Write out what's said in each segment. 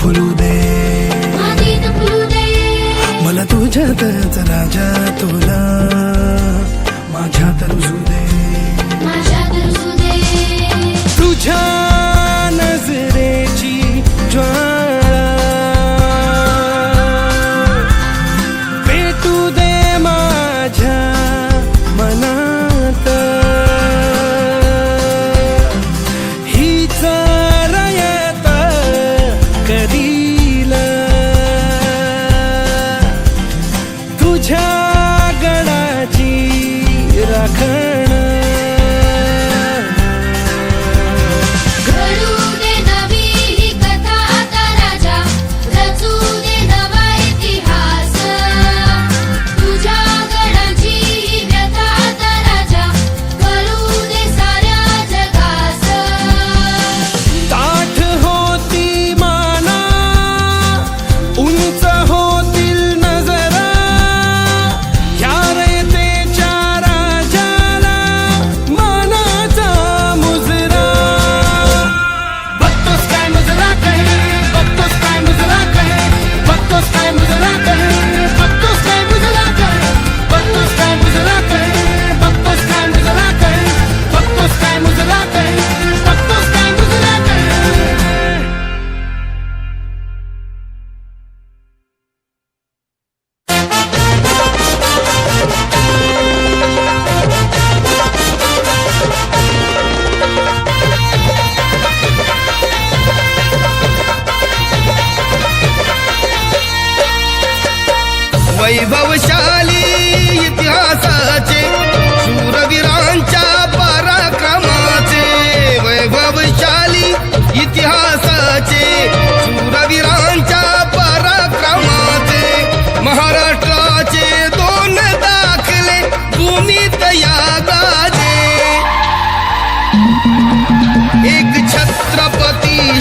फुलू दे मला तुझ्यातच राजा तुला माझ्यात रुजू दे।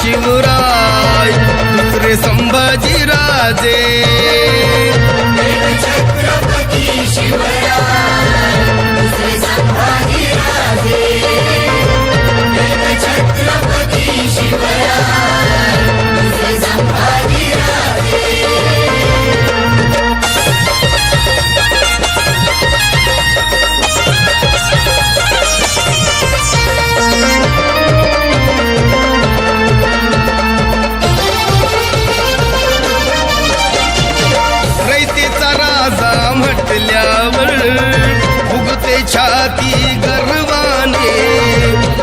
शिवराय दुसरे संभाजी राजे छत्रपती छाती गर्वाने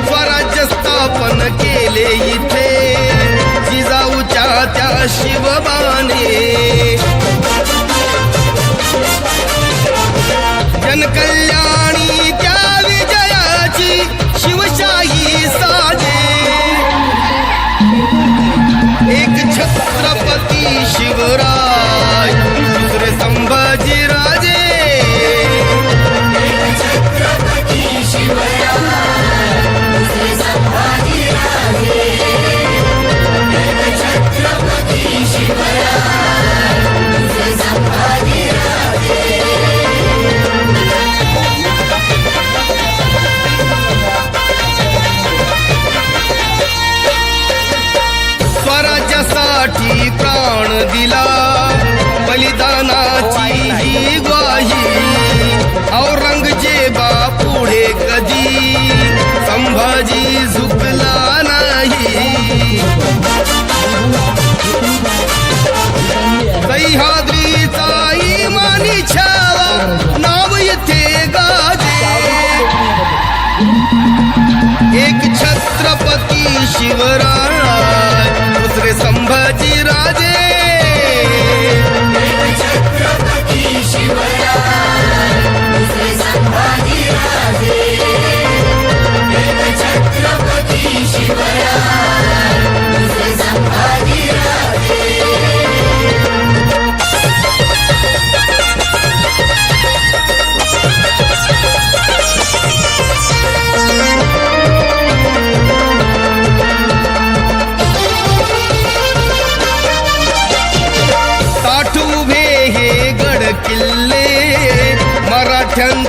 स्वराज्य स्थापन केले इथे. जिजाऊच्या त्या शिवबाने. जनकल्याणी त्या विजयाची शिवशाही साजे. एक छत्रपती शिवराज. छत्रपती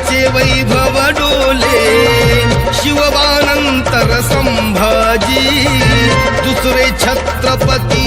मराठ्यांचे वैभव डोले शिवबानंतर संभाजी दुसरे छत्रपती